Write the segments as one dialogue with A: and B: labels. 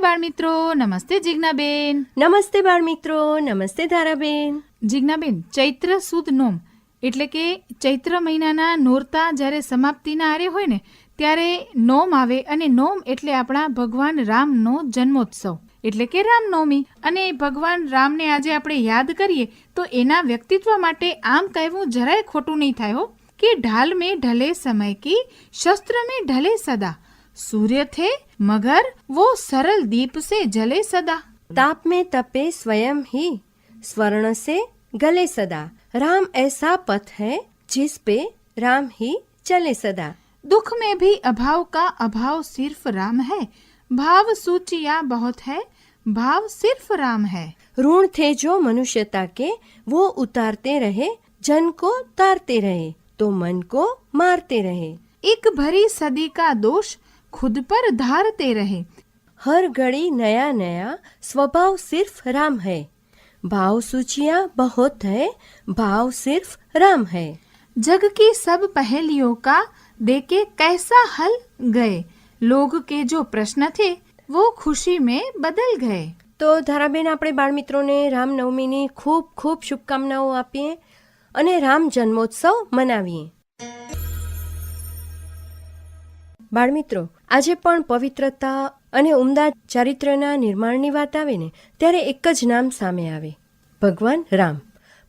A: બાળ બાળમિત્રો નમસ્તે જિજ્ઞાબેન.
B: નમસ્તે બાળ મિત્રો નમસ્તે ધારાબેન.
A: જિજ્ઞાબેન ચૈત્ર સુદ નોમ એટલે કે ચૈત્ર મહિનાના નોરતા જ્યારે સમાપ્તિના આરે હોય ને ત્યારે નોમ આવે અને નોમ એટલે આપણા ભગવાન રામનો જન્મોત્સવ. એટલે કે રામનવમી. અને ભગવાન રામને આજે આપણે યાદ કરીએ તો એના વ્યક્તિત્વ માટે આમ કહેવું જરાય ખોટું નહીં થાય હો કે ઢાલ મેં ઢલે સમય કી શસ્ત્ર મેં ઢલે સદા. सूर्य थे मगर वो सरल दीप से जले सदा।
B: ताप में तपे स्वयं ही स्वर्ण से गले सदा। राम ऐसा पथ है जिस पे राम ही चले सदा।
A: दुख में भी अभाव का अभाव सिर्फ़ राम है। भाव सूचिया बहुत है भाव सिर्फ़ राम है।
B: ऋण थे जो मनुष्यता के वो उतारते रहे जन को तारते रहे तो मन को मारते रहे।
A: एक भरी सदी का दोष खुद पर धारते रहे
B: हर घड़ी नया नया स्वभाव सिर्फ राम है भाव सूचियाँ बहुत है भाव सिर्फ राम है
A: जग की सब पहेलियों का देके कैसा हल गए लोग के जो प्रश्न थे वो खुशी में बदल गए
B: તો ધારાબેન આપણે બાળમિત્રોને રામનવમીની ખૂબ ખૂબ શુભકામનાઓ આપીએ અને રામ જન્મોત્સવ મનાવીએ બાળમિત્રો આજે પણ પવિત્રતા અને ઉમદા ચારિત્ર્યના નિર્માણની વાત આવે ને ત્યારે એક જ નામ સામે આવે. ભગવાન રામ.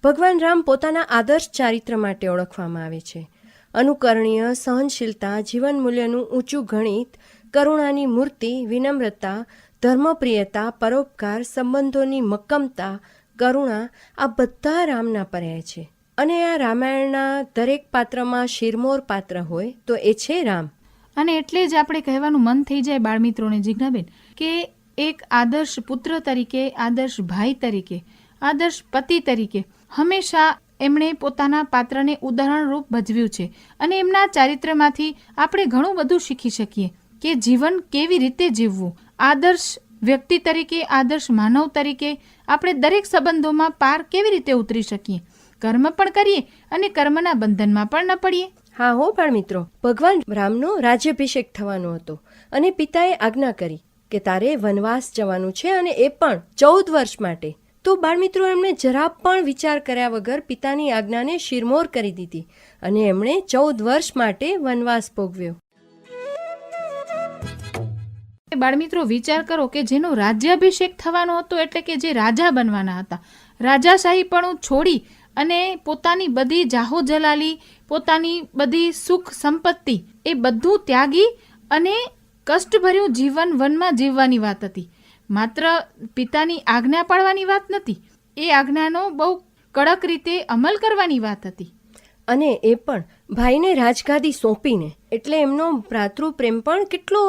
B: ભગવાન રામ પોતાના આદર્શ ચારિત્ર માટે ઓળખવામાં આવે છે. અનુકરણીય, સહનશીલતા, જીવન મૂલ્યનું ઊંચું ગણિત, કરુણાની મૂર્તિ, વિનમ્રતા, ધર્મપ્રિયતા, પરોપકાર, સંબંધોની મક્કમતા, કરુણા, આ બધા રામના પર્યાય છે. અને આ રામાયણના દરેક પાત્રમાં શિરમોર પાત્ર હોય તો એ છે રામ.
A: અને એટલે જ આપણે કહેવાનું મન થઈ જાય બાળમિત્રોને જિજ્ઞાબેન, કે એક આદર્શ પુત્ર તરીકે, આદર્શ ભાઈ તરીકે, આદર્શ પતિ તરીકે હંમેશા એમણે પોતાના પાત્રને ઉદાહરણરૂપ ભજવ્યું છે. અને એમના ચારિત્રમાંથી આપણે ઘણું બધું શીખી શકીએ કે જીવન કેવી રીતે જીવવું. આદર્શ વ્યક્તિ તરીકે, આદર્શ માનવ તરીકે આપણે દરેક સંબંધોમાં પાર કેવી રીતે ઉતરી શકીએ? કર્મ પણ કરીએ અને કર્મના બંધનમાં પણ ન પડીએ.
B: હા હો બાળ મિત્રો ભગવાન રામનો રાજ્યાભિષેક થવાનો હતો અને પિતાએ આજ્ઞા કરી કે તારે વનવાસ જવાનું છે અને એ પણ ચૌદ વર્ષ માટે. તો બાળમિત્રો એમણે જરા પણ વિચાર કર્યા વગર પિતાની આજ્ઞાને શિરમોર કરી દીધી અને એમણે ચૌદ વર્ષ માટે વનવાસ ભોગવ્યો.
A: બાળમિત્રો, વિચાર કરો કે જેનો રાજ્યાભિષેક થવાનો હતો એટલે કે જે રાજા બનવાના હતા. રાજાશાહીપણું છોડી અને પોતાની બધી જાહો જલાલી, પોતાની બધી સુખ સંપત્તિ એ બધું ત્યાગી અને કષ્ટભર્યું જીવન વનમાં જીવવાની વાત હતી. માત્ર પિતાની આજ્ઞા પાડવાની વાત નથી, એ આજ્ઞાનો બહુ કડક રીતે અમલ કરવાની વાત હતી.
B: અને એ પણ ભાઈને રાજગાદી સોંપીને, એટલે એમનો ભ્રાતૃ પ્રેમ પણ કેટલો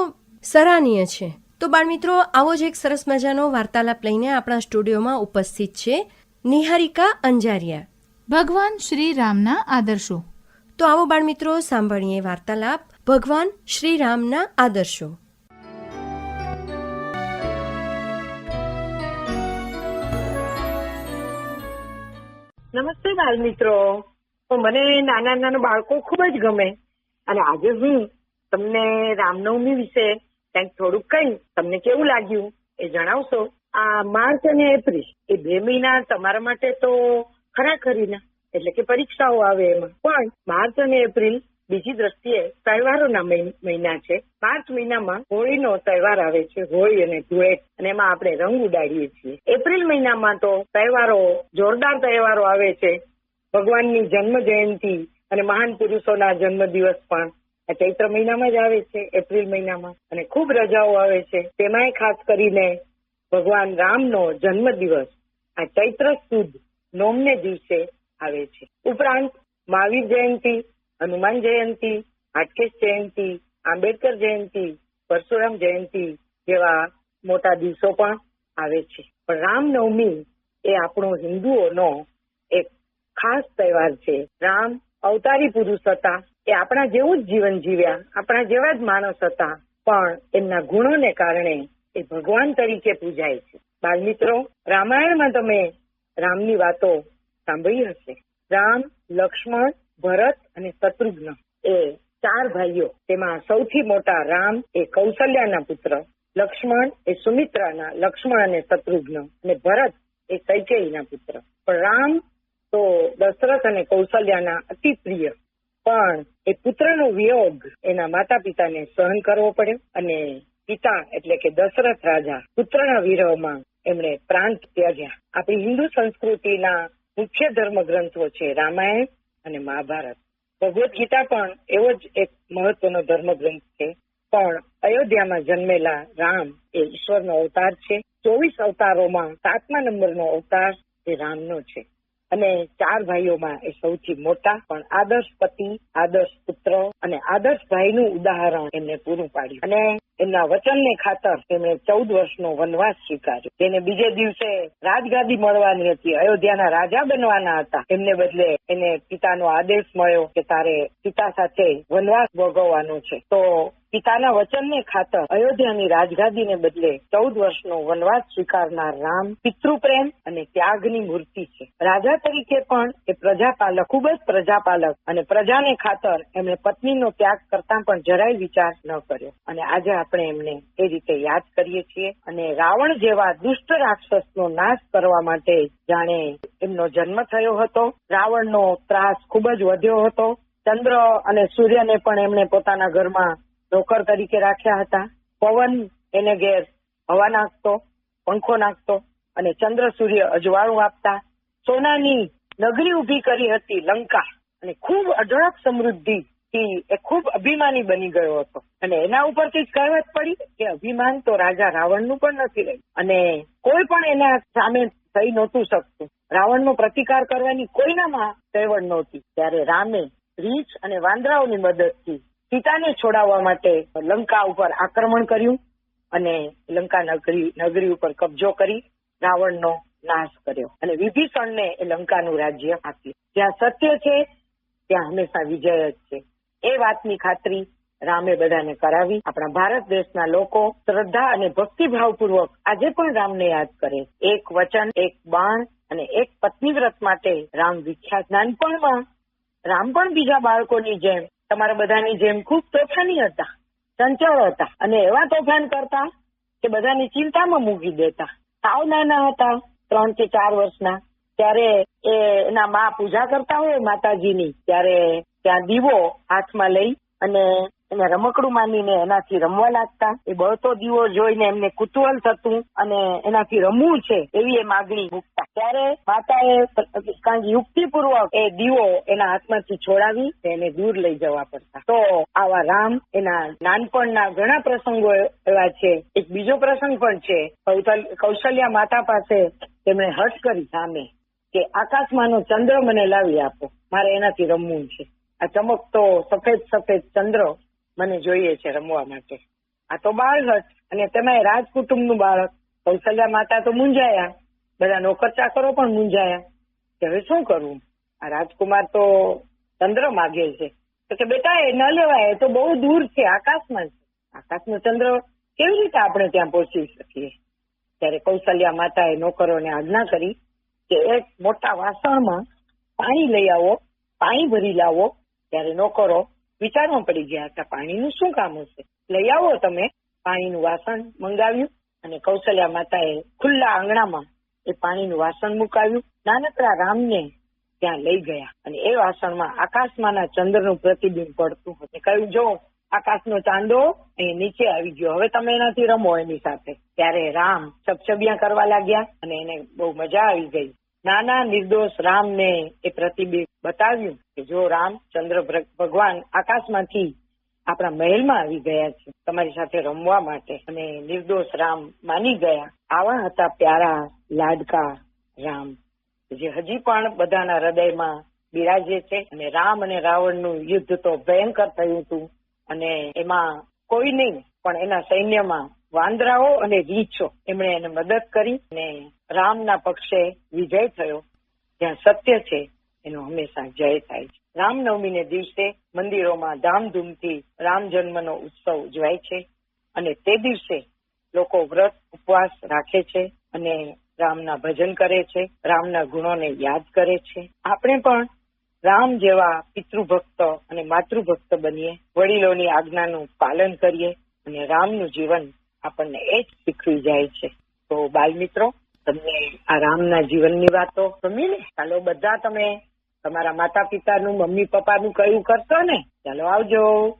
B: સરાહનીય છે. તો બાળમિત્રો, આવો જ એક સરસ મજાનો વાર્તાલાપ લઈને આપણા સ્ટુડિયોમાં ઉપસ્થિત છે નિહારિકા અંજારિયા.
A: ભગવાન શ્રી રામના આદર્શો.
B: તો આવો બાળમિત્રો સાંભળીએ વાર્તાલાપ. ભગવાન શ્રી રામના આદર્શો.
C: નમસ્તે બાળ મિત્રો. તો મને નાના નાના બાળકો ખૂબ જ ગમે. અને આજે હું તમને રામનવમી વિશે કંઈક થોડુંક કહી તમને કેવું લાગ્યું એ જણાવશો. આ માર્ચ અને એપ્રિલ એ બે મહિના તમારા માટે તો ખરા ખરીના એટલે કે પરીક્ષાઓ આવે એમાં. પણ માર્ચ અને એપ્રિલ બીજી દ્રષ્ટિએ તહેવારોના મહિના છે. માર્ચ મહિનામાં હોળીનો તહેવાર આવે છે, હોળી અને ધુળેટ. અને એમાં આપણે રંગ ઉડાડીએ છીએ. એપ્રિલ મહિનામાં તો તહેવારો, જોરદાર તહેવારો આવે છે. ભગવાનની જન્મ જયંતિ અને મહાન પુરુષોના જન્મ દિવસ પણ આ ચૈત્ર મહિનામાં જ આવે છે, એપ્રિલ મહિનામાં. અને ખૂબ રજાઓ આવે છે. તેમાંય ખાસ કરીને ભગવાન રામનો જન્મ દિવસ આ ચૈત્ર સુદ નોમને દિવસે આવે છે. ઉપરાંત મહાવીર જયંતિ, હનુમાન જયંતિ, હાટકેશ જયંતિ, આંબેડકર જયંતિ, પરશુરામ જયંતિ જેવા મોટા દિવસો પણ આવે છે. પણ રામનવમી એ આપણો હિન્દુઓનો એક ખાસ તહેવાર છે. રામ અવતારી પુરુષ હતા. એ આપણા જેવું જ જીવન જીવ્યા. આપણા જેવા જ માણસ હતા. પણ એમના ગુણોને કારણે એ ભગવાન તરીકે પૂજાય છે. બાળમિત્રો રામાયણમાં તમે રામની વાતો સાંભળી હશે. રામ, લક્ષ્મણ, ભરત અને શત્રુઘ્ન એ ચાર ભાઈઓ. તેમાં સૌથી મોટા રામ એ કૌશલ્યાના પુત્ર, લક્ષ્મણ એ સુમિત્રાના, લક્ષ્મણ અને શત્રુઘ્ન અને ભરત એ કૈકેયીના પુત્ર. પણ રામ તો દશરથ અને કૌશલ્યાના અતિ પ્રિય. પણ એ પુત્રનો વિયોગ એના માતા પિતાને સહન કરવો પડ્યો અને પિતા એટલે કે દશરથ રાજા પુત્રના વિરહમાં એમણે પ્રાંત ત્યજ્યા આપણી હિન્દુ સંસ્કૃતિના મુખ્ય ધર્મ ગ્રંથો છે રામાયણ અને મહાભારત. ભગવદ્ ગીતા પણ એવો જ એક મહત્વનો ધર્મ ગ્રંથ છે. પણ અયોધ્યામાં જન્મેલા રામ એ ઈશ્વરનો અવતાર છે. ચોવીસ અવતારોમાં સાતમા નંબરનો અવતાર એ રામનો છે. અને ચાર ભાઈઓમાં એ સૌથી મોટા પણ આદર્શ પતિ, આદર્શ પુત્ર અને આદર્શ ભાઈનું ઉદાહરણ એમને પૂરું પાડ્યું. અને એમના વચનને ખાતર તેમણે ચૌદ વર્ષનો વનવાસ સ્વીકાર્યો. તેને બીજે દિવસે રાજગાદી મળવાની હતી. અયોધ્યાના રાજા બનવાના હતા. એમને બદલે એને પિતાનો આદેશ મળ્યો કે તારે પિતા સાથે વનવાસ ભોગવવાનો છે. તો પિતાના વચનને ખાતર અયોધ્યાની રાજગાદીને બદલે ચૌદ વર્ષનો વનવાસ સ્વીકારનાર રામ પિતૃપ્રેમ અને ત્યાગની મૂર્તિ છે. રાજા તરીકે પણ એ પ્રજાપાલક, ખૂબ જ પ્રજાપાલક અને પ્રજાને ખાતર એમણે પત્નીનો ત્યાગ કરતા પણ જરાય વિચાર ન કર્યો. અને આજે આપણે એમને એ રીતે યાદ કરીએ છીએ અને રાવણ જેવા દુષ્ટ રાક્ષસનો નાશ કરવા માટે જાણે એમનો જન્મ થયો હતો. રાવણનો ત્રાસ ખૂબ જ વધ્યો હતો. ચંદ્ર અને સૂર્યને પણ એમણે પોતાના ઘરમાં નોકર તરીકે રાખ્યા હતા. પવન એને ઘેર હવા નાખતો, પંખો નાખતો અને ચંદ્ર સૂર્ય અજવાળું આપતા સોનાની નગરી ઊભી કરી હતી લંકા. અને ખૂબ અઢળક સમૃદ્ધિ એ ખૂબ અભિમાની બની ગયો હતો. અને એના ઉપરથી જ કહેવત પડી કે અભિમાન તો રાજા રાવણનું પણ નથી રહ્યું. અને કોઈ પણ એના સામે થઈ નહોતું શકતું. રાવણનો પ્રતિકાર કરવાની કોઈનામાં કહેવડ નહોતી. ત્યારે રામે રીછ અને વાંદરાઓની મદદથી સીતાને છોડાવવા માટે લંકા ઉપર આક્રમણ કર્યું અને લંકા નગરી નગરી ઉપર કબજો કરી રાવણનો નાશ કર્યો અને વિભીષણને એ લંકાનું રાજ્ય આપ્યું. જ્યાં સત્ય છે, ત્યાં હંમેશા વિજય જ છે. એ વાતની ખાતરી રામે બધાને કરાવી. આપણા ભારત દેશના લોકો શ્રદ્ધા અને ભક્તિભાવપૂર્વક આજે પણ રામને યાદ કરે. એક વચન, એક બાણ અને એક પત્ની વ્રત માટે રામ વિખ્યાત. નાનપણમાં રામ પણ બીજા બાળકોની જેમ તમારા બધાની જેમ ખૂબ તોફાની હતા, ચંચળ હતા અને એવા તોફાન કરતા કે બધાની ચિંતામાં મૂકી દેતા. સાવ નાના હતા, ત્રણ કે ચાર વર્ષના. ત્યારે એના મા પૂજા કરતા હોય માતાજીની, ત્યારે ત્યાં દીવો હાથમાં લઈ અને એને રમકડું માનીને એનાથી રમવા લાગતા. એ બળતો દીવો જોઈને એમને કુતૂહલ થતું અને એનાથી રમવું છે એવી એ માગણી મૂકતા. ત્યારે માતાએ કારણ કે યુક્તિપૂર્વક એ દીવો એના હાથમાંથી છોડાવી એને દૂર લઈ જવા પડતા. તો આવા રામ એના નાનપણના ઘણા પ્રસંગો એવા છે. એક બીજો પ્રસંગ પણ છે. કૌશલ- કૌશલ્યા માતા પાસે તેમણે હટ કરી સામે કે આકાશમાંનો ચંદ્ર મને લાવી આપો. મારે એનાથી રમવું છે. આ ચમકતો સફેદ સફેદ ચંદ્ર મને જોઈએ છે રમવા માટે. આ તો બાળક અને તેમાં રાજકુટુંબનું બાળક. કૌશલ્યા માતા તો મૂંઝાયા. બધા નોકર ચાકરો પણ મૂંઝાયા. કે હવે શું કરવું આ રાજકુમાર તો ચંદ્ર માગે છે. તો કે બેટા, એ ન લેવાય, એ તો બહુ દૂર છે, આકાશમાં છે. આકાશનો ચંદ્ર કેવી રીતે આપણે ત્યાં પહોંચી શકીએ? ત્યારે કૌશલ્યા માતાએ નોકરોને આજ્ઞા કરી કે એક મોટા વાસણમાં પાણી લઈ આવો, પાણી ભરી લાવો ત્યારે નોકરો વિચારમાં પડી ગયા હતા, પાણીનું શું કામ હશે? લઈ આવો તમે. પાણીનું વાસણ મંગાવ્યું અને કૌશલ્યા માતાએ ખુલ્લા આંગણામાં એ પાણીનું વાસણ મુકાવ્યું. નાનકડા રામને ત્યાં લઈ ગયા અને એ વાસણમાં આકાશમાંના ચંદ્રનું પ્રતિબિંબ પડતું હતું. કહ્યું, જો આકાશનો ચાંદો અહીં નીચે આવી ગયો, હવે તમે એનાથી રમો એની સાથે. ત્યારે રામ છબછબિયા કરવા લાગ્યા અને એને બહુ મજા આવી ગઈ. નાના નિર્દોષ રામને એ પ્રતિબિંબ બતાવ્યું કે જો રામ ચંદ્ર ભગવાન આકાશમાંથી આપણા મહેલમાં આવી ગયા છે, તમારી સાથે રમવા માટે અને નિર્દોષ રામ માની ગયા, આવા હતા પ્યારા લાડકા રામ, જે હજી પણ બધાના હૃદયમાં બિરાજે છે અને રામ અને રાવણનું યુદ્ધ તો ભયંકર થયું હતું અને એમાં કોઈ નહીં, પણ એના સૈન્યમાં વાંદરાઓ અને રીછો. એમણે એને મદદ કરી અને રામના પક્ષે વિજય થયો. જ્યાં સત્ય છે, એનો હંમેશા જય થાય છે. રામનવમીને દિવસે મંદિરોમાં ધામધૂમથી રામ જન્મનો ઉત્સવ ઉજવાય છે અને તે દિવસે લોકો વ્રત ઉપવાસ રાખે છે અને રામના ભજન કરે છે, રામના ગુણોને યાદ કરે છે. આપણે પણ રામ જેવા પિતૃભક્ત અને માતૃભક્ત બનીએ. વડીલોની આજ્ઞાનું પાલન કરીએ અને રામનું જીવન આપણને એ જ શીખવી જાય છે. તો બાલ મિત્રો તમને આ રામના જીવનની વાતો ગમી ને? ચાલો બધા તમે તમારા માતા પિતાનું મમ્મી પપ્પાનું કયું કરશો ને? ચાલો આવજો.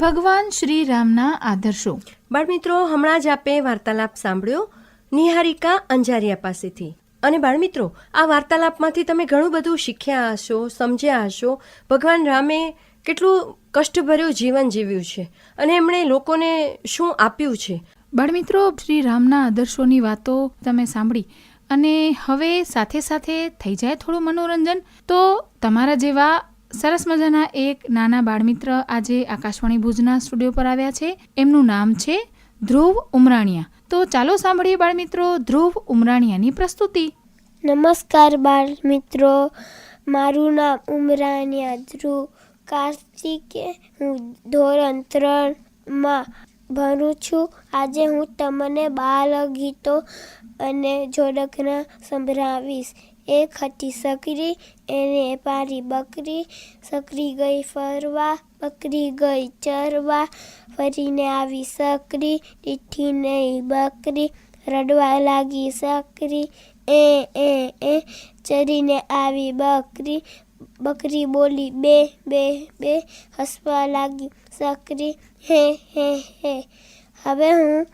A: ભગવાન શ્રી રામના આદર્શો.
B: બાળમિત્રો હમણાં જ આપે વાર્તાલાપ સાંભળ્યો. નિહારિકા અંજારિયા પાસેથી. અને બાળમિત્રો આ વાર્તાલાપમાંથી તમે ઘણું બધું શીખ્યા હશો, સમજ્યા હશો. ભગવાન રામે કેટલું કષ્ટભર્યું જીવન જીવ્યું છે અને એમણે લોકોને શું આપ્યું છે?
A: બાળમિત્રો શ્રી રામના આદર્શોની વાતો તમે સાંભળી અને હવે સાથે સાથે થઈ જાય થોડું મનોરંજન, તો તમારા જેવા સરસ મજાના એક નાના બાળમિત્ર આજે આકાશવાણી ભુજના સ્ટુડિયો પર આવ્યા છે. એમનું નામ છે ધ્રુવ ઉમરાણીયા. તો ચાલો સાંભળીએ બાળમિત્રો ધ્રુવ ઉમરાણીયાની પ્રસ્તુતિ.
D: નમસ્કાર બાળ મિત્રો મારું નામ ઉમરાણીયા ધ્રુવ કાર્તિકે હું ધોરણ ત્રણમાં ભણું છું. આજે હું તમને બાલ ગીતો અને જોડકના સંભળાવીશ. એક હતી સકરી, એને પારી બકરી, સકરી ગઈ ફરવા બકરી ગઈ. ચરવા ફરીને આવી. સકરી દીઠી નહીં. બકરી રડવા લાગી. સકરી એ એ એ ચરીને આવી. બકરી બકરી બોલી, બે બે બે, હસવા લાગી. સકરી, હે હે હે. હવે હું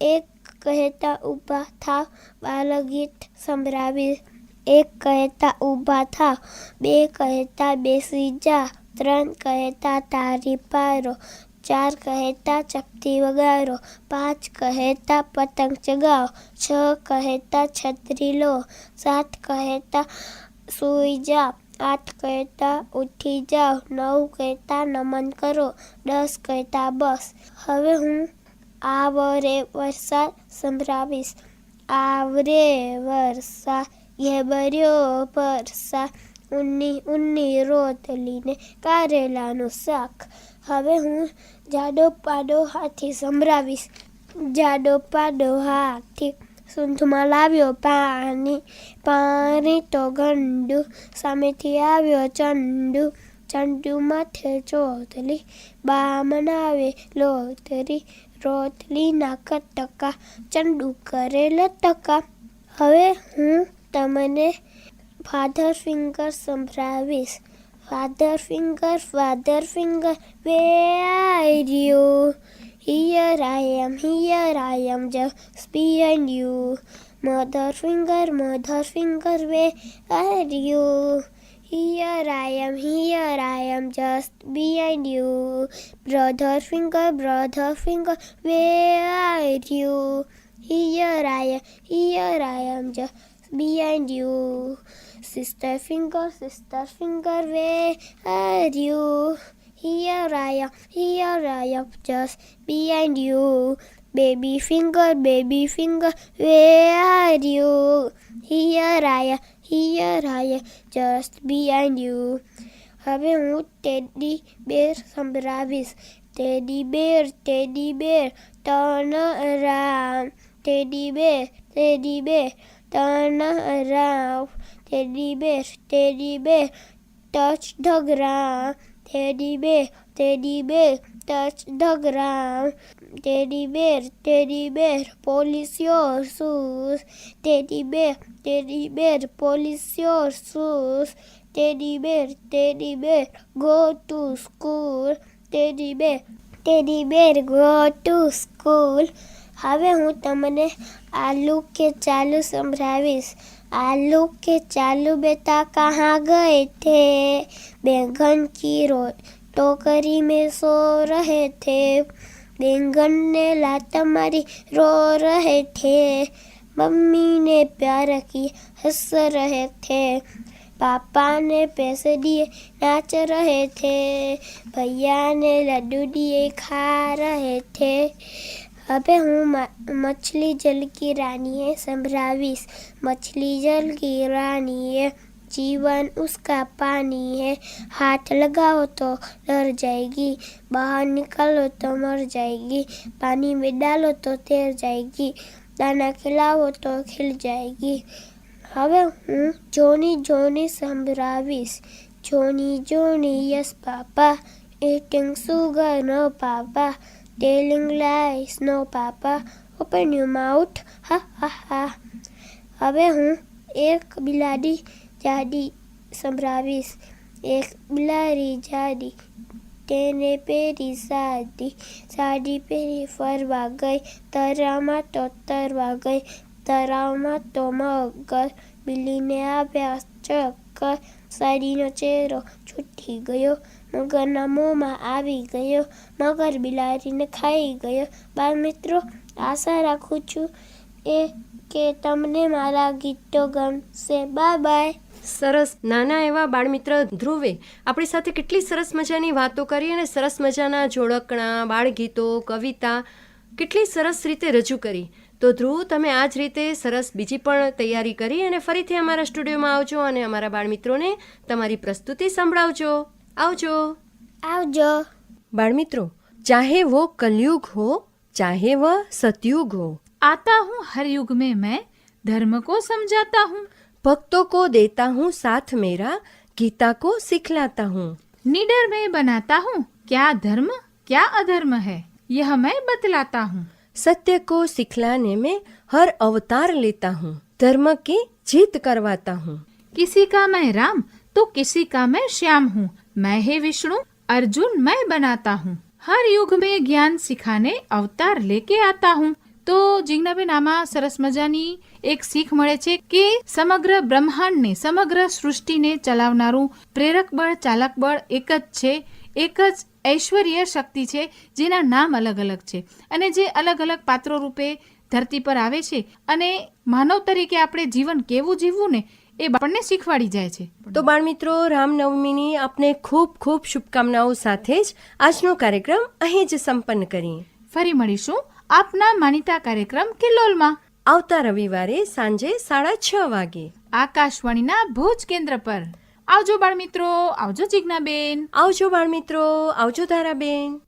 D: એક કહેતા ઊભા થા. બાલગીત સંભળાવી. એક કહેતા ઊભા થા. બે કહેતા બેસી જા. ત્રણ કહેતા તારી પારો, ચાર કહેતા ચપટી વગાડો પાંચ કહેતા પતંગ ચગાવો, છ કહેતા છત્રી લો, સાત કહેતા સૂઈ જાઓ, આઠ કહેતા ઉઠી જાઓ, નવ કહેતા નમન કરો, દસ કહેતા બસ. હવે હું આવરે વરસાદ સંભળાવીશ. આવરે વરસાદ ઘેબર્યો પરસા ઉન્ની ઉન્ની રોતલીને કારેલાનું શાક હવે હું જાડો પાડો હાથી સંભળાવીશ જાડો પાડો હાથી સૂંઠમાં લાવ્યો પાણી પાણી તો ગંડુ સામેથી આવ્યો ચંડુ ચંડુ માથે ચોથલી બામણ આવે લોતરી રોતલીના કટકા ચંડુ કરે લટકા હવે હું તમને father finger સંભળાવીશ father finger father finger where are you here I am here I am just behind you mother finger mother finger where are you Here I am, here I am, just behind you. Brother finger, brother finger, where are you? Here I am, here I am, just behind you. Sister finger, sister finger, where are you? Here I am, here I am, just behind you. Baby finger, baby finger, where are you? Here I am, here I am, just behind you. હવે હું teddy bare સંભળાવીશ teddy bear teddy bear turn around teddy bear teddy bear turn around teddy bear, teddy bear, touch the ground. Teddy bear, teddy bear, touch the ground. Teddy bear, teddy bear, polish your shoes. Teddy bear, teddy bear, polish your shoes. Teddy bear, teddy bear, go to school. Teddy bear, teddy bear, go to school. હવે હું તમને આલુ કે ચાલુ સંભળાવીશ आलू के चालू बेटा कहाँ गए थे बैंगन की रो टोकरी में सो रहे थे बैंगन ने लात मारी रो रहे थे मम्मी ने प्यार की हंस रहे थे पापा ने पैसे दिए नाच रहे थे भैया ने लड्डू दिए खा रहे थे अबे हूँ म- मछली जल की रानी है संभराविश मछली जल की रानी है जीवन उसका पानी है हाथ लगाओ तो डर जाएगी बाहर निकालो तो मर जाएगी पानी में डालो तो तैर जाएगी दाना खिलाओ तो खिल जाएगी હવે હું જોની જોની સંભળાવીશ Johnny, Johnny, yes, Papa. Eating sugar, no, Papa. Telling lies, no, Papa. Open your mouth, ha ha ha. હવે હું એક બિલાડી જાડી સંભળાવીશ એક બિલાડી જાડી તેને પહેરી સાડી સાડી પહેરી ફરવા ગઈ તરામાં તો તરવા ગઈ તરાવમાં તો મગર બિલીને આવ્યા ચક્કર સાડીનો ચહેરો છૂટી ગયો મગરના મોંમાં આવી ગયો. મગર બિલાડીને ખાઈ ગયો. બાળ મિત્રો, આશા રાખું છું એ કે તમને મારા ગીતો ગમશે. Bye bye.
B: સરસ. નાના એવા બાળમિત્ર ધ્રુવે આપણી સાથે કેટલી સરસ મજાની વાતો કરી અને સરસ મજાના જોડકણા, બાળગીતો, કવિતા કેટલી સરસ રીતે રજૂ કરી. તો ધ્રુવ, તમે આ જ રીતે સરસ બીજી પણ તૈયારી કરી અને ફરીથી અમારા સ્ટુડિયોમાં આવજો અને અમારા બાળમિત્રોને તમારી પ્રસ્તુતિ સંભળાવજો. આવજો
D: આવજો
B: બાળમિત્રો ચાહે વો કલયુગ હો ચાહે વહ સતયુગ હો
A: आता हूँ हर युग में मैं धर्म को समझाता हूँ
B: भक्तों को देता हूँ साथ मेरा गीता को सिखलाता हूँ
A: निडर में बनाता हूँ क्या धर्म क्या अधर्म है यह मैं बतलाता हूँ
B: सत्य को सिखलाने में हर अवतार लेता हूँ धर्म की जीत करवाता हूँ
A: किसी का मैं राम तो किसी का मैं श्याम हूँ मैं है विष्णु अर्जुन मैं बनाता हूँ हर युग में ज्ञान सिखाने अवतार लेके आता हूँ તો જીજ્ઞાબેન આમાં સરસ મજાની એક શીખ મળે છે કે સમગ્ર બ્રહ્માંડને સમગ્ર સૃષ્ટિને ચલાવનારું પ્રેરક બળ ચાલક બળ એક જ છે એક જ ઐશ્વર્ય શક્તિ છે જેના નામ અલગ અલગ છે અને જે અલગ અલગ પાત્રો રૂપે ધરતી પર આવે છે અને માનવ તરીકે આપણે જીવન કેવું જીવવું ને એ આપણને શીખવાડી જાય છે.
B: તો બાળમિત્રો રામનવમીની આપને ખૂબ ખૂબ શુભકામનાઓ સાથે જ આજનો કાર્યક્રમ અહીં જ સંપન્ન કરીએ.
A: ફરી મળીશું આપના માનીતા કાર્યક્રમ કિલ્લોલમાં
B: આવતા રવિવારે સાંજે સાડા છ વાગે.
A: આકાશવાણીના ભુજ કેન્દ્ર પર. આવજો બાળ મિત્રો આવજો જિજ્ઞાબેન.
B: આવજો બાળમિત્રો આવજો ધારાબેન.